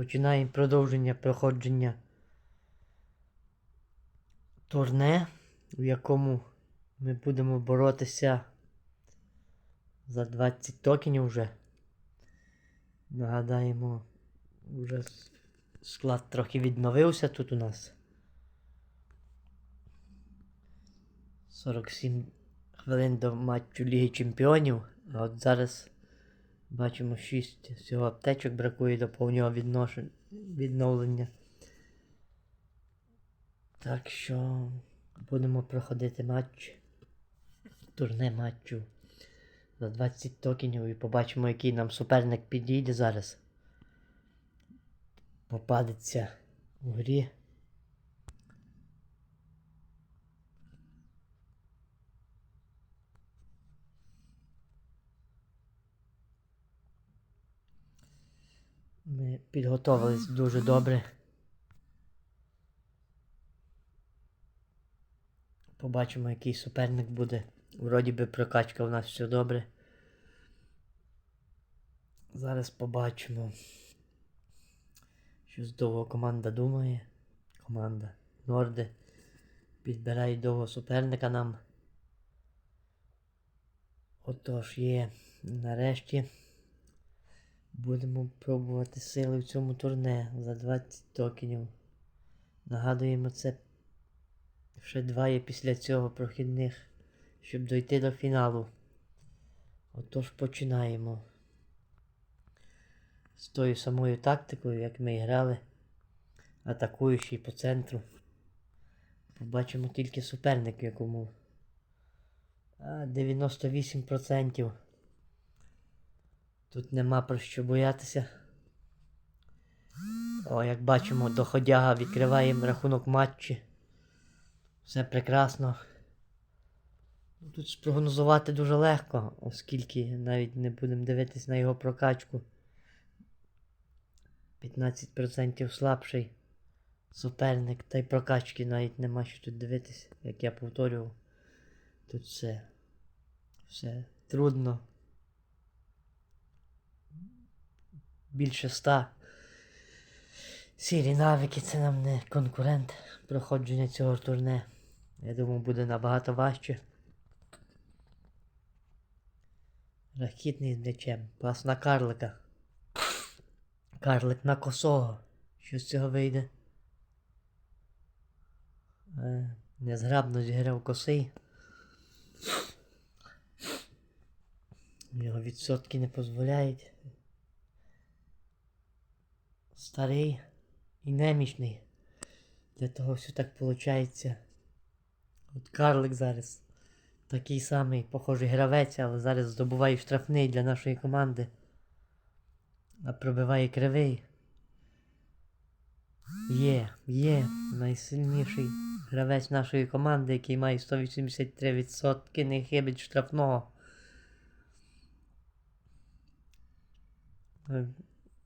Починаємо продовження проходження турне, в якому ми будемо боротися за 20 токенів вже. Нагадаємо, вже склад трохи відновився тут у нас. 47 хвилин до матчу Ліги Чемпіонів. А от зараз бачимо 6 всього аптечок бракує до повного відновлення. Так що будемо проходити матч. Турне матчу за 20 токенів і побачимо, який нам суперник підійде зараз. Попадеться у грі. Ми підготовились дуже добре. Побачимо, який суперник буде. Вроді би прокачка у нас все добре. Зараз побачимо. Що з довго команда думає. Команда Норди. Підбирає довго суперника нам. Отож є нарешті. Будемо пробувати сили в цьому турне за 20 токенів. Нагадуємо, це ще два є після цього прохідних, щоб дойти до фіналу. Отож починаємо. З тою самою тактикою, як ми грали, атакуючий по центру. Побачимо тільки суперник, якому а, 98%. Тут нема про що боятися. О, як бачимо, доходяга відкриваємо рахунок матчі. Все прекрасно. Тут спрогнозувати дуже легко, оскільки навіть не будемо дивитись на його прокачку. 15% слабший суперник, та й прокачки навіть нема що тут дивитись, як я повторював. Тут все. Все трудно. Більше ста. Сірі навики це нам не конкурент проходження цього турне. Я думаю, буде набагато важче. Рахітний з м'ячем. Пас на карлика. Карлик на косого. Що з цього вийде? Е, незграбно зіграв косий. Його відсотки не дозволяють. Старий і немічний. Для того все так виходить. От карлик зараз. Такий самий, похожий гравець, але зараз здобуває штрафний для нашої команди. А пробиває кривий. Є, є найсильніший гравець нашої команди, який має 183% не хибить штрафного.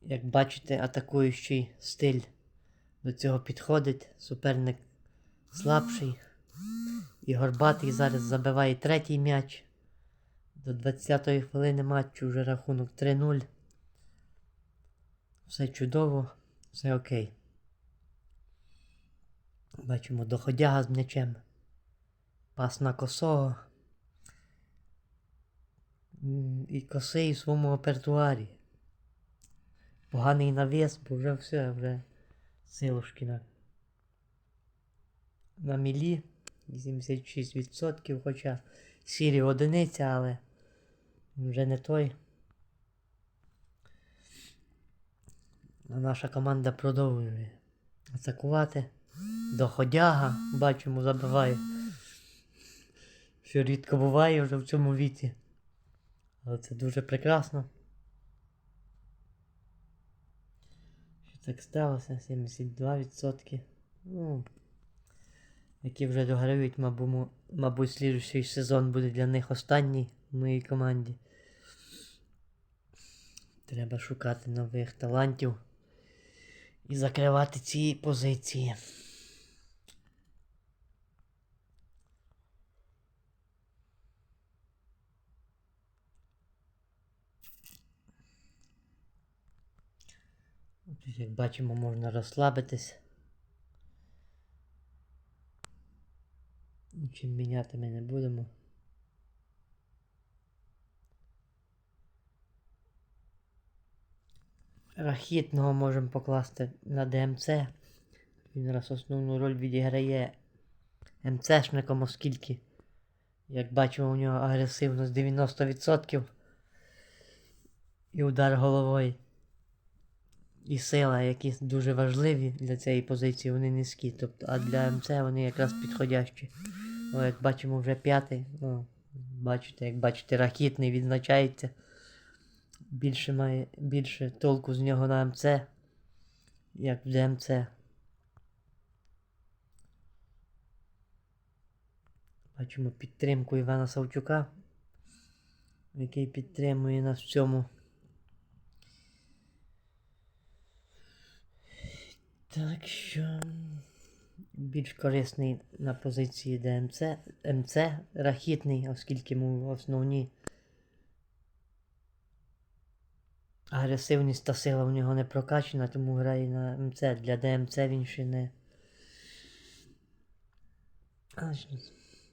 Як бачите, атакуючий стиль до цього підходить. Суперник слабший. І Горбатий зараз забиває третій м'яч. До 20-ї хвилини матчу вже рахунок 3-0. Все чудово, все окей. Бачимо доходяга з м'ячем. Пас на косого. І косий в своєму апертуарі. Поганий навіс, бо вже все, вже силушки на, на мілі. 86%, хоча сірі одиниця, але вже не той. Наша команда продовжує атакувати. Доходяга, бачимо, забиває. Що рідко буває вже в цьому віці. Але це дуже прекрасно. Так сталося? 72%. Ну, які вже дограють, мабуть, мабуть, слідуючий сезон буде для них останній в моїй команді. Треба шукати нових талантів і закривати ці позиції. Тут, як бачимо, можна розслабитись. Нічим міняти ми не будемо. Рахітного можемо покласти на ДМЦ. Він раз основну роль відіграє МЦшником, оскільки, як бачимо, у нього агресивність 90% і удар головою. І сила, які дуже важливі для цієї позиції, вони низькі. Тобто, а для МЦ вони якраз підходящі. О, як бачимо, вже п'ятий. Ну, бачите, як бачите, ракетний відзначається. Більше має більше толку з нього на МЦ, як в ДМЦ. Бачимо підтримку Івана Савчука, який підтримує нас в цьому. Так що більш корисний на позиції ДМЦ, МЦ рахітний, оскільки йому основні агресивність та сила у нього не прокачана, тому грає на МЦ. Для ДМЦ він ще не.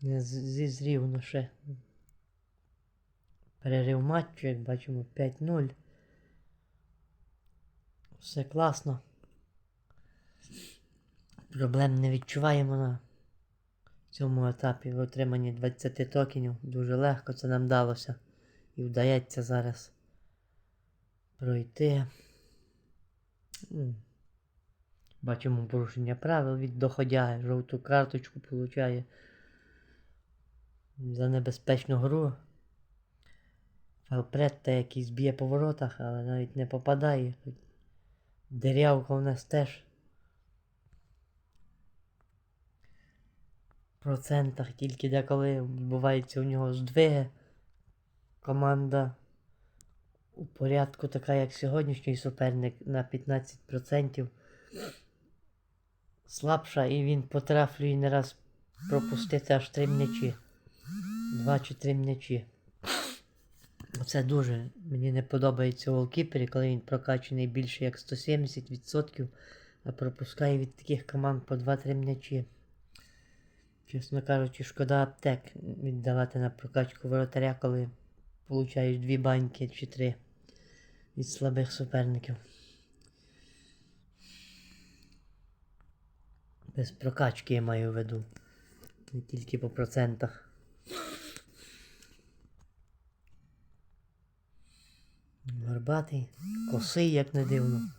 Не зізрів ну ще. Перерив матчу, як бачимо, 5-0. Все класно. Проблем не відчуваємо на цьому етапі в отриманні 20 токенів. Дуже легко це нам далося. І вдається зараз пройти. Бачимо порушення правил від доходяги. Жовту карточку получає за небезпечну гру. Фалпретта якийсь б'є по воротах, але навіть не попадає. Дерявка у нас теж. Процентах тільки деколи відбуваються у нього здвиги. Команда у порядку, така як сьогоднішній суперник на 15% слабша, і він потрафлює не раз пропустити аж три м'ячі. Два чи три м'ячі. Оце дуже мені не подобається у голкіпері, коли він прокачаний більше як 170%, а пропускає від таких команд по 2-3 м'ячі. Чесно кажучи, шкода аптек віддавати на прокачку воротаря, коли получаєш дві баньки чи три від слабих суперників. Без прокачки я маю в виду. Не тільки по процентах. Горбатий, косий, як не дивно.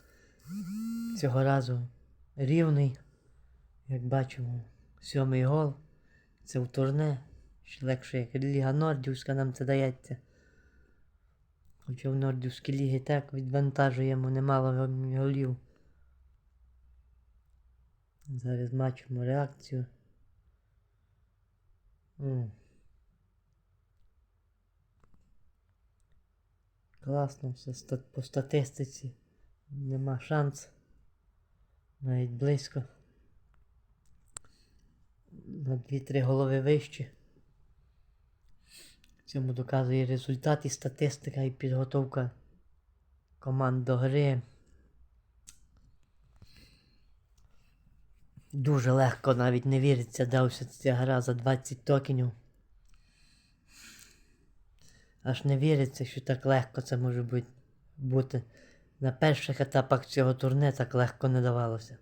Цього разу рівний, як бачимо, сьомий гол. Це в турне. Ще легше, як Ліга Нордівська нам це дається. Хоча в Нордівській лігі так відвантажуємо немало голів. Зараз бачимо реакцію. М. Класно все по статистиці. Нема шанс. Навіть близько. На 2-3 голови вище. Цьому доказує результат і статистика і підготовка команд до гри. Дуже легко навіть не віриться, дався ця гра за 20 токенів. Аж не віриться, що так легко це може бути. На перших етапах цього турне так легко не давалося.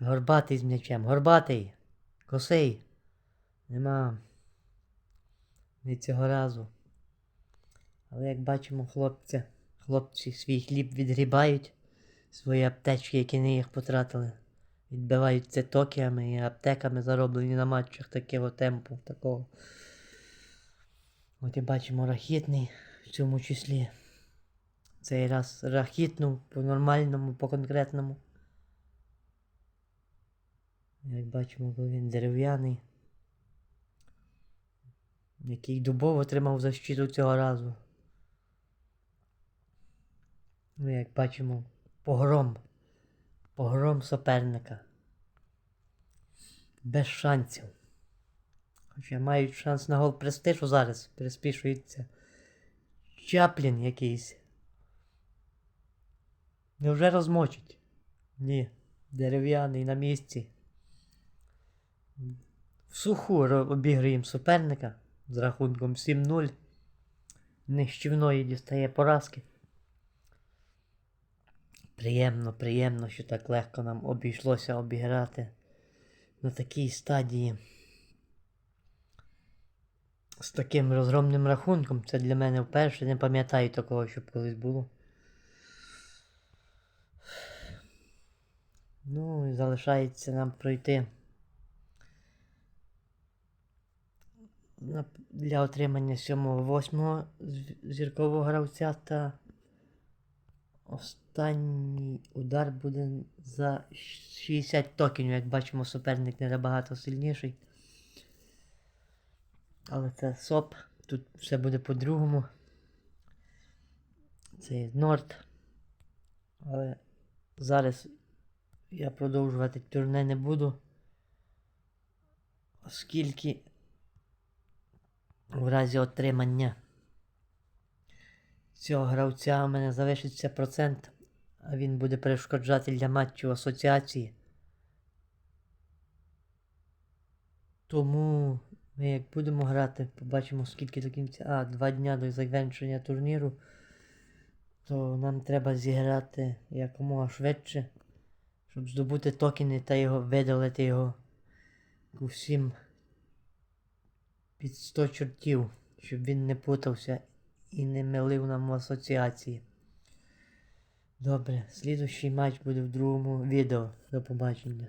Горбатий з м'ячем. Горбатий! Косий! Нема. Не цього разу. Але як бачимо, хлопці, хлопці свій хліб відгрібають, свої аптечки, які не їх потратили. Відбивають це токіями і аптеками, зароблені на матчах такого темпу, такого. От і бачимо рахітний в цьому числі. Цей раз рахітнув по нормальному, по конкретному. Як бачимо, він дерев'яний. Який дубов отримав защиту цього разу. Ну, як бачимо, погром. Погром суперника. Без шансів. Хоча мають шанс на гол престижу зараз. Приспішується. Чаплін якийсь. Невже розмочить? Ні, дерев'яний на місці. В суху обіграємо суперника з рахунком 7-0. Нищівної дістає поразки. Приємно, приємно, що так легко нам обійшлося обіграти на такій стадії. З таким розгромним рахунком. Це для мене вперше. Не пам'ятаю такого, щоб колись було. Ну і залишається нам пройти для отримання 7-8 зіркового гравця та останній удар буде за 60 токенів. Як бачимо, суперник не набагато сильніший. Але це СОП. Тут все буде по-другому. Це є Норд. Але зараз я продовжувати турне не буду. Оскільки в разі отримання цього гравця у мене залишиться процент, а він буде перешкоджати для матчу асоціації. Тому ми як будемо грати, побачимо скільки до кінця. А, два дня до закінчення турніру. То нам треба зіграти якомога швидше, щоб здобути токени та його видалити його усім під 100 чортів, щоб він не путався і не милив нам асоціації. Добре, слідущий матч буде в другому відео. До побачення.